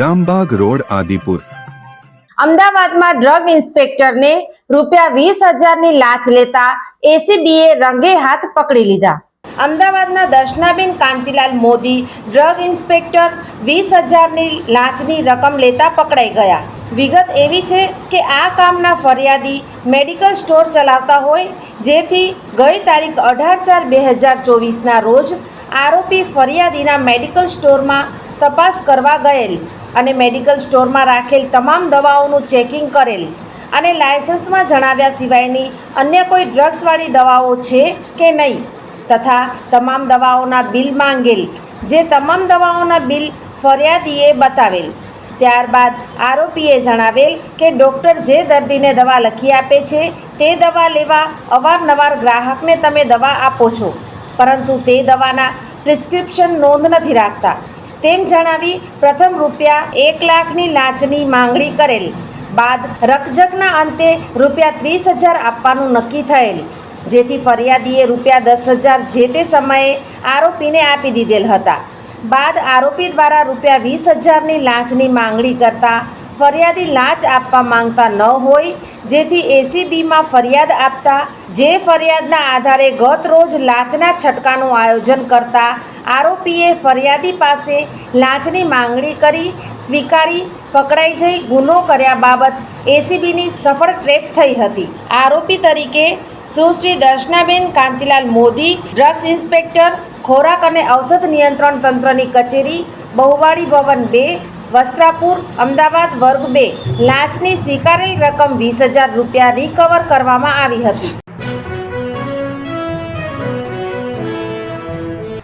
Rambagh road, Adipur. અમદાવાદમાં drug ઇન્સ્પેક્ટરને રૂપિયા વીસ હજારની લાંચ લેતા એસીબીએ રંગે હાથ પકડી લીધા. અમદાવાદના દર્શનાબેન કાંતિલાલ મોદી ડ્રગ ઇન્સ્પેક્ટર વીસ હજારની લાંચની રકમ લેતા પકડાઈ ગયા. વિગત એવી છે કે આ કામના ફરિયાદી મેડિકલ સ્ટોર ચલાવતા હોય, જેથી ગઈ તારીખ અઢાર ચાર બે હજાર ચોવીસના રોજ આરોપી ફરિયાદીના મેડિકલ સ્ટોરમાં તપાસ કરવા ગયેલ અને મેડિકલ સ્ટોરમાં રાખેલ તમામ દવાઓનું ચેકિંગ કરેલ. અને લાયસન્સમાં જણાવ્યા સિવાયની અન્ય કોઈ ડ્રગ્સવાળી દવાઓ છે કે નહીં? તથા તમામ દવાઓના બિલ માંગેલ. જે તમામ દવાઓના બિલ ફરિયાદીએ બતાવેલ. ત્યારબાદ આરોપીએ જણાવેલ કે ડૉક્ટર જે દર્દીને દવા લખી આપે છે, તે દવા લેવા અવારનવાર ગ્રાહકને તમે દવા આપો છો. પરંતુ તે દવાના પ્રિસ્ક્રિપ્શન નોંધ નથી રાખતા. તેમ જણાવી પ્રથમ રૂપિયા એક લાખની લાંચની માંગણી કરેલ. બાદ રકઝકના અંતે રૂપિયા ત્રીસ હજાર આપવાનું નક્કી થયેલ. જેથી ફરિયાદીએ રૂપિયા દસ હજાર જે તે સમયે આરોપીને આપી દીધેલ હતા. બાદ આરોપી દ્વારા રૂપિયા વીસ હજારની લાંચની માંગણી કરતા ફરિયાદી લાંચ આપવા માંગતા ન હોય, જેથી એસીબીમાં ફરિયાદ આપતા, જે ફરિયાદના આધારે ગત રોજ લાંચના છટકાનું આયોજન કરતા આરોપીએ ફરિયાદી પાસે લાંચની માંગણી કરી, સ્વીકારી, પકડાઈ જઈ ગુનો કર્યા બાબત એસીબીની સફળ ટ્રેપ થઈ હતી. આરોપી તરીકે સુશ્રી દર્શનાબેન કાંતિલાલ મોદી, ડ્રગ્સ ઇન્સ્પેક્ટર, ખોરાક અને ઔષધ નિયંત્રણ તંત્રની કચેરી, બહુવાડી ભવન બે, વસ્ત્રાપુર, અમદાવાદ વર્ગ બે, લાંચની સ્વીકારેલ રકમ વીસ હજાર રૂપિયા રિકવર કરવામાં આવી હતી.